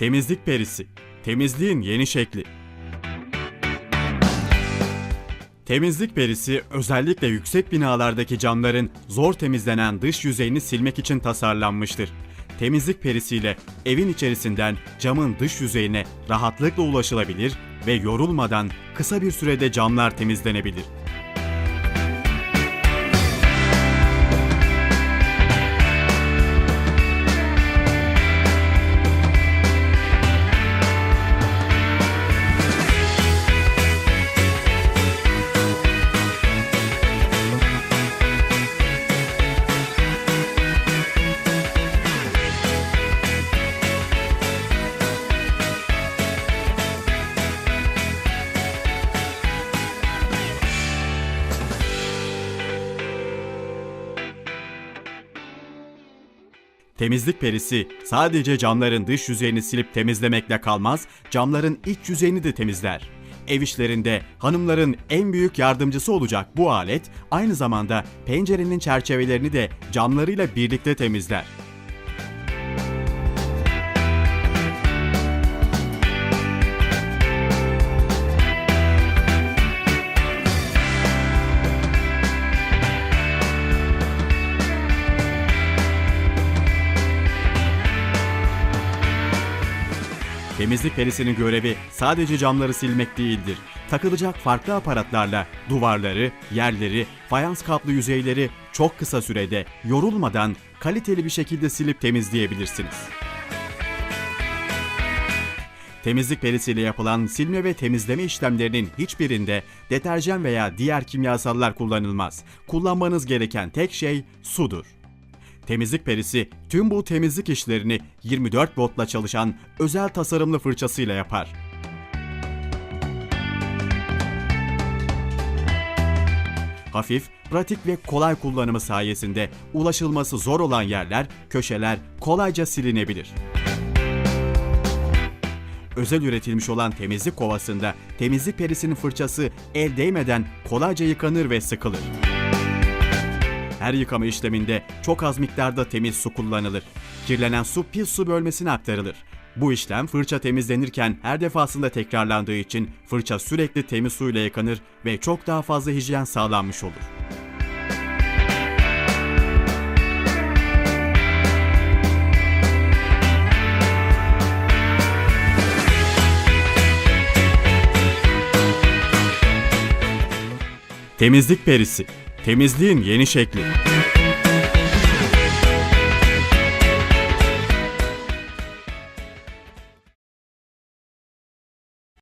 Temizlik perisi. Temizliğin yeni şekli. Temizlik perisi özellikle yüksek binalardaki camların zor temizlenen dış yüzeyini silmek için tasarlanmıştır. Temizlik perisiyle evin içerisinden camın dış yüzeyine rahatlıkla ulaşılabilir ve yorulmadan kısa bir sürede camlar temizlenebilir. Temizlik perisi sadece camların dış yüzeyini silip temizlemekle kalmaz, camların iç yüzeyini de temizler. Ev işlerinde hanımların en büyük yardımcısı olacak bu alet aynı zamanda pencerenin çerçevelerini de camlarıyla birlikte temizler. Temizlik perisinin görevi sadece camları silmek değildir. Takılacak farklı aparatlarla duvarları, yerleri, fayans kaplı yüzeyleri çok kısa sürede yorulmadan kaliteli bir şekilde silip temizleyebilirsiniz. Temizlik perisiyle yapılan silme ve temizleme işlemlerinin hiçbirinde deterjan veya diğer kimyasallar kullanılmaz. Kullanmanız gereken tek şey sudur. Temizlik perisi tüm bu temizlik işlerini 24 voltla çalışan özel tasarımlı fırçasıyla yapar. Hafif, pratik ve kolay kullanımı sayesinde ulaşılması zor olan yerler, köşeler kolayca silinebilir. Özel üretilmiş olan temizlik kovasında temizlik perisinin fırçası el değmeden kolayca yıkanır ve sıkılır. Her yıkama işleminde çok az miktarda temiz su kullanılır. Kirlenen su pis su bölmesine aktarılır. Bu işlem fırça temizlenirken her defasında tekrarlandığı için fırça sürekli temiz suyla yıkanır ve çok daha fazla hijyen sağlanmış olur. Temizlik perisi. Temizliğin yeni şekli.